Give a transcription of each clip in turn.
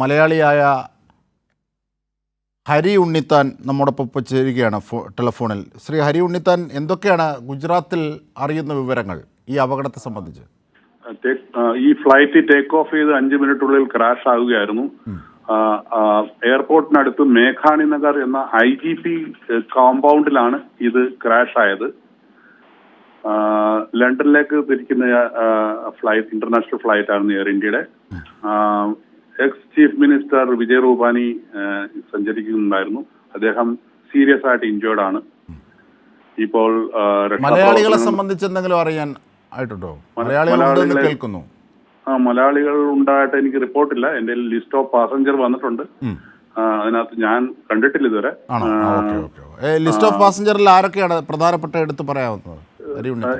മലയാളിയായ ഹരി ഉണ്ണിത്താൻ നമ്മോടൊപ്പം ഇപ്പോൾ ചേരുകയാണ് ഫോ ടെലിഫോണിൽ. ശ്രീ ഹരി ഉണ്ണിത്താൻ എന്തൊക്കെയാണ് ഗുജറാത്തിൽ അറിയുന്ന വിവരങ്ങൾ ഈ അപകടത്തെ സംബന്ധിച്ച്? ഈ ഫ്ലൈറ്റ് ടേക്ക് ഓഫ് ചെയ്ത് അഞ്ച് മിനിറ്റുള്ളിൽ ക്രാഷ് ആവുകയായിരുന്നു. എയർപോർട്ടിനടുത്ത് മേഘാണി നഗർ എന്ന ഐ ജി പി കോമ്പൗണ്ടിലാണ് ഇത് ക്രാഷ് ആയത്. ലണ്ടനിലേക്ക് തിരിക്കുന്ന ഫ്ലൈറ്റ് ഇന്റർനാഷണൽ ഫ്ലൈറ്റ് ആയിരുന്നു എയർ ഇന്ത്യയുടെ. Ex chief minister Vijay Rupani സഞ്ചരിക്കുന്നുണ്ടായിരുന്നു. അദ്ദേഹം സീരിയസ് ആയിട്ട് ഇഞ്ചേർഡ് ആണ്. ഇപ്പോൾ മലയാളികളെ സംബന്ധിച്ച് എന്തെങ്കിലും അറിയാൻ ആയിട്ടുണ്ടോ? മലയാളികൾ കേൾക്കുന്നു? ആ മലയാളികൾ ഉണ്ടായിട്ട് എനിക്ക് റിപ്പോർട്ടില്ല. എന്റെ ലിസ്റ്റ് ഓഫ് പാസഞ്ചർ വന്നിട്ടുണ്ട്. അതിനകത്ത് ഞാൻ കണ്ടിട്ടില്ല ഇതുവരെ. ലിസ്റ്റ് ഓഫ് പാസഞ്ചറിൽ ആരൊക്കെയാണ് പ്രധാനപ്പെട്ട എടുത്ത് പറയാവുന്നത്?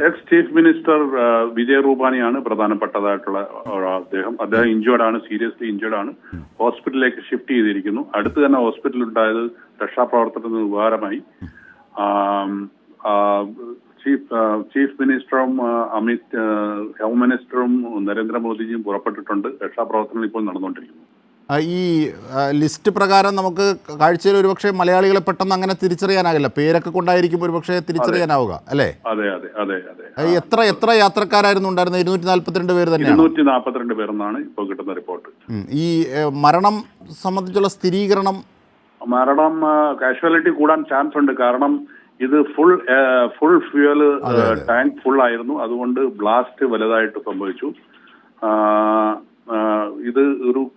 എക്സ് ചീഫ് മിനിസ്റ്റർ വിജയ് റൂപാനിയാണ് പ്രധാനപ്പെട്ടതായിട്ടുള്ള അദ്ദേഹം. അദ്ദേഹം ഇഞ്ചേർഡ് ആണ് സീരിയസ്ലി ഇഞ്ചേർഡ് ആണ്. ഹോസ്പിറ്റലിലേക്ക് ഷിഫ്റ്റ് ചെയ്തിരിക്കുന്നു. അടുത്ത് തന്നെ ഹോസ്പിറ്റലിൽ ഉണ്ടായത് രക്ഷാപ്രവർത്തനത്തിന് ഉപകാരമായി. ചീഫ് ചീഫ് മിനിസ്റ്ററും അമിത് ഹോം മിനിസ്റ്ററും നരേന്ദ്രമോദിജിയും പുറപ്പെട്ടിട്ടുണ്ട്. രക്ഷാപ്രവർത്തനങ്ങൾ ഇപ്പോൾ നടന്നുകൊണ്ടിരിക്കുന്നു. ഈ ലിസ്റ്റ് പ്രകാരം നമുക്ക് കാഴ്ചയിൽ ഒരുപക്ഷെ മലയാളികളെ പെട്ടെന്ന് അങ്ങനെ തിരിച്ചറിയാനാകില്ല. പേരൊക്കെ കൊണ്ടായിരിക്കും ഒരുപക്ഷെ തിരിച്ചറിയാനാവുക അല്ലേ? അതെ അതെ അതെ അതെ. എത്ര എത്ര യാത്രക്കാരായിരുന്നു ഉണ്ടായിരുന്നത്? ഇരുന്നൂറ്റി നാല്പത്തിരണ്ട് പേര് തന്നെയാണ്? ഇരുന്നൂറ്റി നാൽപ്പത്തിരണ്ട് പേരെന്നാണ് ഇപ്പോൾ കിട്ടുന്ന റിപ്പോർട്ട്. ഈ മരണം സംബന്ധിച്ചുള്ള സ്ഥിരീകരണം? മരണം കാഷ്വാലിറ്റി കൂടാൻ ചാൻസ് ഉണ്ട്. കാരണം ഇത് full full fuel tank full ആയിരുന്നു. അതുകൊണ്ട് ബ്ലാസ്റ്റ് വലുതായിട്ട് സംഭവിച്ചു.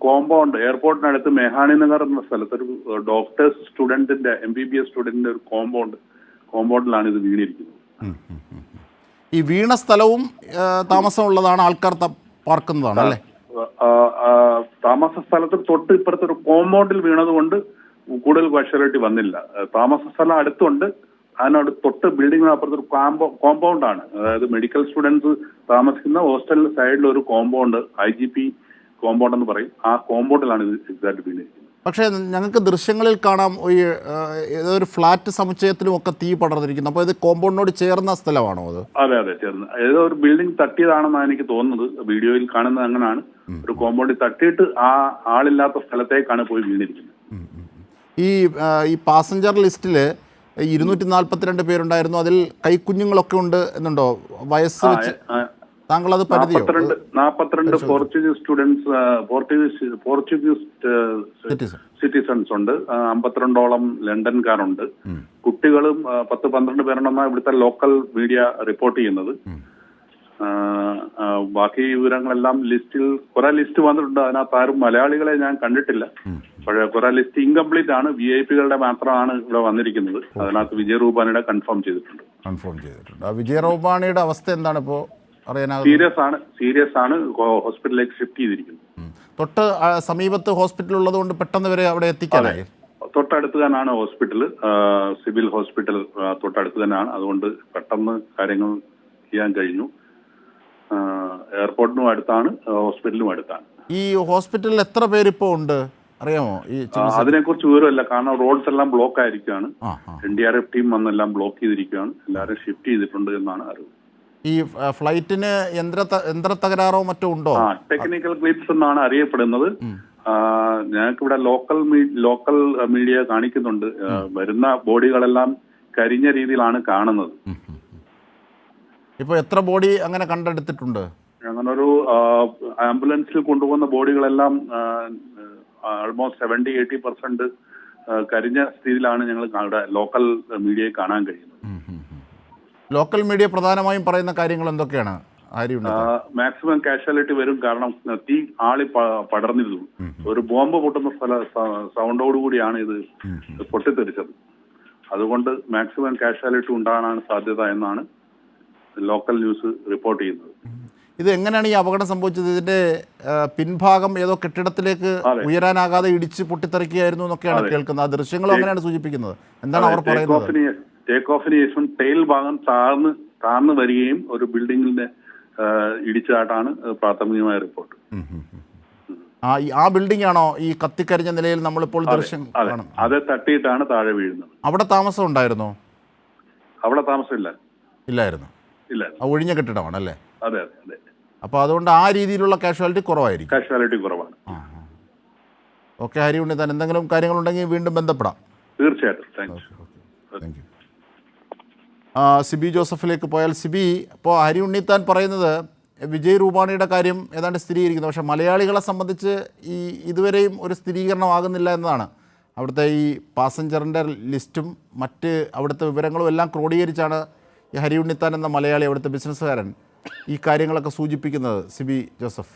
കോമ്പൗണ്ട് എയർപോർട്ടിനടുത്ത് മെഹാണി നഗർ എന്ന സ്ഥലത്ത് ഒരു ഡോക്ടേഴ്സ് സ്റ്റുഡന്റിന്റെ എം ബി ബി എസ് സ്റ്റുഡന്റിന്റെ ഒരു കോമ്പൗണ്ട് കോമ്പൗണ്ടിലാണ് ഇത് വീണിരിക്കുന്നത്. ഈ വീണ സ്ഥലവും താമസമുള്ളതാണ് ആൾക്കാർ പാർക്കുന്നതാണ് അല്ലേ? താമസ സ്ഥലത്ത് തൊട്ട് ഇപ്പുറത്തെ ഒരു കോമ്പൗണ്ടിൽ വീണതുകൊണ്ട് കൂടുതൽ കാഷ്വാലിറ്റി വന്നില്ല. താമസ സ്ഥലം അടുത്തുണ്ട്. അതിനോട് തൊട്ട് ബിൽഡിങ്ങിനപ്പുറത്ത് ഒരു കോമ്പൗണ്ട് ആണ്. അതായത് മെഡിക്കൽ സ്റ്റുഡൻസ് താമസിക്കുന്ന ഹോസ്റ്റലിന്റെ സൈഡിൽ ഒരു compound I G P compound എന്ന് പറയും. ആ കോമ്പൗണ്ടിലാണ് ഇത് എക്സാക്ട് വീണിരിക്കുന്നത്. പക്ഷേ ഞങ്ങൾക്ക് ദൃശ്യങ്ങളിൽ കാണാം ഈ ഏതോ ഒരു ഫ്ലാറ്റ് സമുച്ചയത്തിലും ഒക്കെ തീ പടർന്നിരിക്കുന്നു. അപ്പോൾ ഇത് കോമ്പൗണ്ടിനോട് ചേർന്ന സ്ഥലമാണോ അത്? അതെ അതെ ചേർന്ന്. ഏതോ ഒരു ബിൽഡിംഗ് തട്ടിയതാണെന്നാണ് എനിക്ക് തോന്നുന്നത്. വീഡിയോയിൽ കാണുന്നത് അങ്ങനെയാണ്. ഒരു കോമ്പൗണ്ടിൽ തട്ടിയിട്ട് ആ ആളില്ലാത്ത സ്ഥലത്തേക്കാണ് പോയി വീണിരിക്കുന്നത്. ഈ ഈ പാസഞ്ചർ ലിസ്റ്റിൽ ഇരുന്നൂറ്റി നാൽപ്പത്തിരണ്ട് പേരുണ്ടായിരുന്നു. അതിൽ കൈക്കുഞ്ഞുങ്ങളൊക്കെ ഉണ്ട് എന്നുണ്ടോ? വയസ്സ് താങ്കൾ അത് പരിധിയോ? നാപ്പത്തിരണ്ട് Portuguese students Portuguese Portuguese citizen citizens ഉണ്ട്. അമ്പത്തിരണ്ടോളം ലണ്ടൻകാരുണ്ട്. കുട്ടികളും പത്ത് പന്ത്രണ്ട് പേരുണ്ടെന്നാണ് ഇവിടുത്തെ ലോക്കൽ മീഡിയ റിപ്പോർട്ട് ചെയ്യുന്നത്. ബാക്കി വിവരങ്ങളെല്ലാം ലിസ്റ്റിൽ കുറെ ലിസ്റ്റ് വന്നിട്ടുണ്ട്. അതിനകത്ത് ആരും മലയാളികളെ ഞാൻ കണ്ടിട്ടില്ല. പക്ഷേ കുറെ ലിസ്റ്റ് ഇൻകംപ്ലീറ്റ് ആണ്. വി ഐ പികളുടെ മാത്രമാണ് ഇവിടെ വന്നിരിക്കുന്നത്. അതിനകത്ത് വിജയ് റൂപാനിയുടെ കൺഫേം ചെയ്തിട്ടുണ്ട്. കൺഫേം ചെയ്തിട്ടുണ്ട്. വിജയ് റൂപാണിയുടെ അവസ്ഥ എന്താണ് ഇപ്പോൾ സീരിയസ് ആണ് സീരിയസ് ആണ് ഹോസ്പിറ്റലിലേക്ക് ഷിഫ്റ്റ് ചെയ്തിരിക്കുന്നു. തൊട്ട് സമീപത്ത് ഹോസ്പിറ്റൽ ഉള്ളതുകൊണ്ട് പെട്ടെന്ന് വരെ അവിടെ എത്തിക്കാനായി? തൊട്ടടുത്ത് തന്നെയാണ് ഹോസ്പിറ്റൽ സിവിൽ ഹോസ്പിറ്റൽ തൊട്ടടുത്ത് തന്നെയാണ്. അതുകൊണ്ട് പെട്ടെന്ന് കാര്യങ്ങൾ ചെയ്യാൻ കഴിഞ്ഞു. എയർപോർട്ടിനും അടുത്താണ് ഹോസ്പിറ്റലിനും അടുത്താണ്. ഈ ഹോസ്പിറ്റലിൽ എത്ര പേരിപ്പോ ഉണ്ട്? അറിയാമോ? ഈ അതിനെക്കുറിച്ച് വിവരമില്ല. കാരണം റോഡ്സ് എല്ലാം ബ്ലോക്ക് ആയിരിക്കുകയാണ്. N D R F team വന്നെല്ലാം block ചെയ്തിരിക്കുകയാണ്. എല്ലാവരും ഷിഫ്റ്റ് ചെയ്തിട്ടുണ്ട് എന്നാണ് അറിവ്. ഈ ഫ്ലൈറ്റിന് യന്ത്ര തകരാറോ മറ്റോ ഉണ്ടോ? ടെക്നിക്കൽ ക്ലിപ്സ് എന്നാണ് അറിയപ്പെടുന്നത്. ഞങ്ങൾക്ക് ഇവിടെ ലോക്കൽ ലോക്കൽ മീഡിയ കാണിക്കുന്നുണ്ട്. വരുന്ന ബോഡികളെല്ലാം കരിഞ്ഞ രീതിയിലാണ് കാണുന്നത്. ഇപ്പൊ എത്ര ബോഡി അങ്ങനെ കണ്ടെടുത്തിട്ടുണ്ട്? അങ്ങനൊരു ആംബുലൻസിൽ കൊണ്ടുപോകുന്ന ബോഡികളെല്ലാം ആൾമോസ്റ്റ് സെവന്റി എയ്റ്റി പെർസെന്റ് കരിഞ്ഞ സ്ഥിതിയിലാണ് ഞങ്ങൾ ലോക്കൽ മീഡിയയിൽ കാണാൻ കഴിയുന്നത്. ലോക്കൽ മീഡിയ പ്രധാനമായും പറയുന്ന കാര്യങ്ങൾ എന്തൊക്കെയാണ്? മാക്സിമം കാഷ്വാലിറ്റി വരും. കാരണം തീ ആളി പടർന്നിരുന്നു. ഒരു ബോംബ് പൊട്ടുന്ന സ്ഥല സൗണ്ടോടുകൂടിയാണ് ഇത് പൊട്ടിത്തെറിച്ചത്. അതുകൊണ്ട് മാക്സിമം കാഷ്വാലിറ്റി ഉണ്ടാകാനാണ് സാധ്യത എന്നാണ് ലോക്കൽ ന്യൂസ് റിപ്പോർട്ട് ചെയ്യുന്നത്. ഇത് എങ്ങനെയാണ് ഈ അപകടം സംഭവിച്ചത്? ഇതിന്റെ പിൻഭാഗം ഏതോ കെട്ടിടത്തിലേക്ക് ഉയരാനാകാതെ ഇടിച്ച് പൊട്ടിത്തെറിക്കുകയായിരുന്നു എന്നൊക്കെയാണ് കേൾക്കുന്നത്. ആ ദൃശ്യങ്ങളും അങ്ങനെയാണ് സൂചിപ്പിക്കുന്നത്. എന്താണ് അവർ പറയുന്നത്? ടേക്ക് ഓഫിന് ശേഷം ടെയിൽ ഭാഗം താഴ്ന്ന് താഴ്ന്നു വരികയും ഒരു ബിൽഡിങ്ങിന്റെ ഇടിച്ചതായിട്ടാണ് പ്രാഥമികമായ റിപ്പോർട്ട്. ആ ആ ബിൽഡിംഗ് ആണോ ഈ കത്തിക്കരിഞ്ഞ നിലയിൽ നമ്മളിപ്പോൾ ദൃശ്യം അതെ. തട്ടിയിട്ടാണ് താഴെ വീഴുന്നത്. അവിടെ താമസം ഉണ്ടായിരുന്നോ? അവിടെ താമസമില്ല ഇല്ലായിരുന്നു. ഇല്ല. ഒഴിഞ്ഞ കെട്ടിടമാണ് അല്ലേ? അതെ അതെ അതെ. അപ്പോൾ അതുകൊണ്ട് ആ രീതിയിലുള്ള കാഷ്വാലിറ്റി കുറവായിരിക്കും. കാഷ്വാലിറ്റി കുറവാണ്. ഓക്കെ ഹരി ഉണ്ണിത്താൻ എന്തെങ്കിലും കാര്യങ്ങളുണ്ടെങ്കിൽ വീണ്ടും ബന്ധപ്പെടാം. തീർച്ചയായിട്ടും. താങ്ക് യു സിബി ജോസഫിലേക്ക് പോയാൽ സിബി ഇപ്പോൾ ഹരി ഉണ്ണിത്താൻ പറയുന്നത് വിജയ് രൂപാണിയുടെ കാര്യം ഏതാണ്ട് സ്ഥിരീകരിക്കുന്നു. പക്ഷേ മലയാളികളെ സംബന്ധിച്ച് ഈ ഇതുവരെയും ഒരു സ്ഥിരീകരണമാകുന്നില്ല എന്നതാണ്. അവിടുത്തെ ഈ പാസഞ്ചറിന്റെ ലിസ്റ്റും മറ്റ് അവിടുത്തെ വിവരങ്ങളും എല്ലാം ക്രോഡീകരിച്ചാണ് ഈ ഹരി ഉണ്ണിത്താൻ എന്ന മലയാളി അവിടുത്തെ ബിസിനസ്സുകാരൻ ഈ കാര്യങ്ങളൊക്കെ സൂചിപ്പിക്കുന്നത് സിബി ജോസഫ്.